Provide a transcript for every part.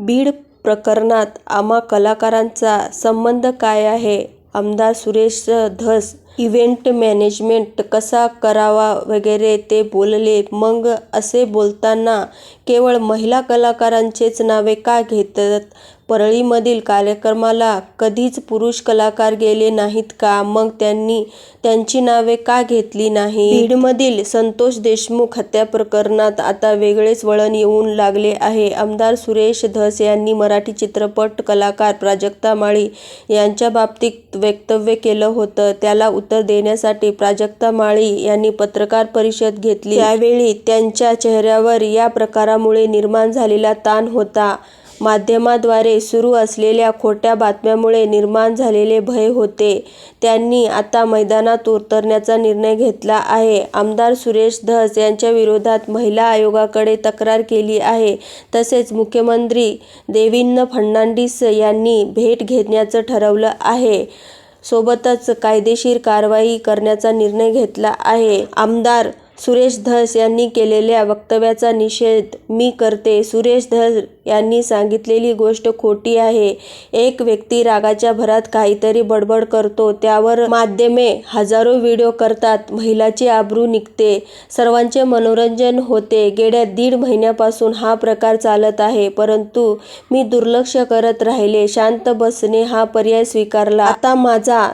बीड प्रकरणात आम्हा कलाकारांचा संबंध काय आहे? आमदार सुरेश धस इव्हेंट मॅनेजमेंट कसा करावा वगैरे ते बोलले. मग असे बोलताना केवळ महिला कलाकारांचीच नावे का घेतात? परळीमधील कार्यक्रमाला कधीच पुरुष कलाकार गेले नाहीत का? मग त्यांनी त्यांची नावे का घेतली नाहीत? बीडमधील संतोष देशमुख हत्याप्रकरणात आता वेगळेच वळण येऊ लागले आहे. आमदार सुरेश धस यांनी मराठी चित्रपट कलाकार प्राजक्ता माळी यांच्याबाबतीत वक्तव्य केलं होतं. त्याला उत्तर देण्यासाठी प्राजक्ता माळी यांनी पत्रकार परिषद घेतली. त्यावेळी त्यांच्या चेहऱ्यावर या प्रकारामुळे निर्माण झालेला ताण होता. माध्यमांद्वारे सुरू असलेल्या खोट्या बातम्यांमुळे निर्माण झालेले भय होते. त्यांनी आता मैदानात उतरण्याचा निर्णय घेतला आहे. आमदार सुरेश धस यांच्याविरोधात महिला आयोगाकडे तक्रार केली आहे. तसेच मुख्यमंत्री देवेंद्र फडणवीस यांची भेट घेण्याचं ठरवलं आहे. सोबतच कायदेशीर कारवाई करण्याचा निर्णय घेतला आहे. आमदार सुरेश धस यांनी केलेल्या वक्तव्याचा निषेध मी करते. सुरेश धस यांनी सांगितलेली गोष्ट खोटी आहे. एक व्यक्ती रागाच्या भरात काहीतरी बडबड करतो. त्यावर माध्यमे हजारो व्हिडिओ करतात. महिलाची आबरू निघते. सर्वांचे मनोरंजन होते. गेल्या दीड महिन्यापासून हा प्रकार चालत आहे. परंतु मी दुर्लक्ष करत राहिले. शांत बसणे हा पर्याय स्वीकारला. आता माझा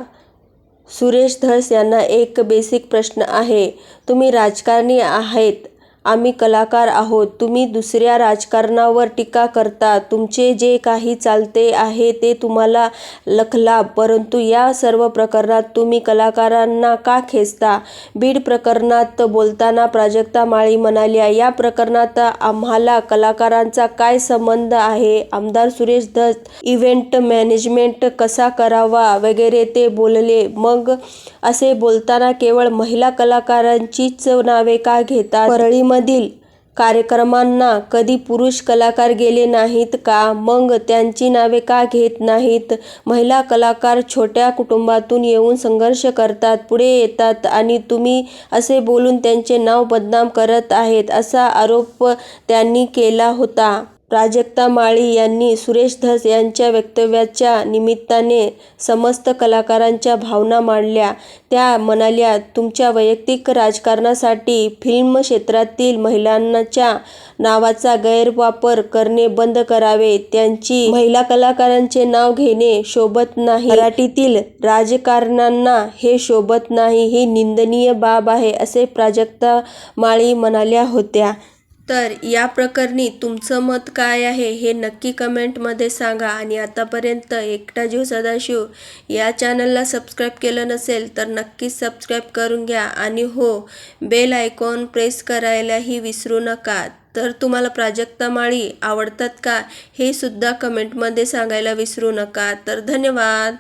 सुरेश धस यांना एक बेसिक प्रश्न आहे. तुम्ही राजकारणी आहेत. आम्ही कलाकार आहोत. तुम्ही दुसऱ्या राजकारणावर टीका करता. तुमचे जे काही चालते आहे ते तुम्हाला लखलाब परंतु या सर्व प्रकरणात तुम्ही कलाकारांना का खेचता? बीड प्रकरणात बोलताना प्राजक्ता माळी म्हणाल्या या प्रकरणात आम्हाला कलाकारांचा काय संबंध आहे? आमदार सुरेश दत्त इव्हेंट मॅनेजमेंट कसा करावा वगैरे ते बोलले. मग असे बोलताना केवळ महिला कलाकारांचीच नावे का घेतात? मधील कार्यक्रमांना कधी पुरुष कलाकार गेले नाहीत का? मग त्यांची नावे का घेत नाहीत? महिला कलाकार छोट्या कुटुंबातून येऊन संघर्ष करतात. पुढे येतात आणि तुम्ही असे बोलून त्यांचे नाव बदनाम करत आहेत असा आरोप त्यांनी केला होता. प्राजक्ता माळी यांनी सुरेश धस यांच्या वक्तव्याच्या निमित्ताने समस्त कलाकारांच्या भावना मांडल्या. त्या म्हणाल्या तुमच्या वैयक्तिक राजकारणासाठी फिल्म क्षेत्रातील महिलांच्या नावाचा गैरवापर करणे बंद करावे. त्यांची महिला कलाकारांचे नाव घेणे शोभत नाही. मराठीतील राजकारण्यांना हे शोभत नाही. ही निंदनीय बाब आहे असे प्राजक्ता माळी म्हणाल्या होत्या. तर या प्रकरणी तुमचं मत काय आहे हे नक्की कमेंटमध्ये सांगा. आणि आतापर्यंत एकटा जीव सदाशिव या चॅनलला सबस्क्राईब केलं नसेल तर नक्कीच सबस्क्राईब करून घ्या. आणि हो बेल आयकॉन प्रेस करायलाही विसरू नका. तर तुम्हाला प्राजक्ता माळी आवडतात का हे सुद्धा कमेंटमध्ये सांगायला विसरू नका. तर धन्यवाद.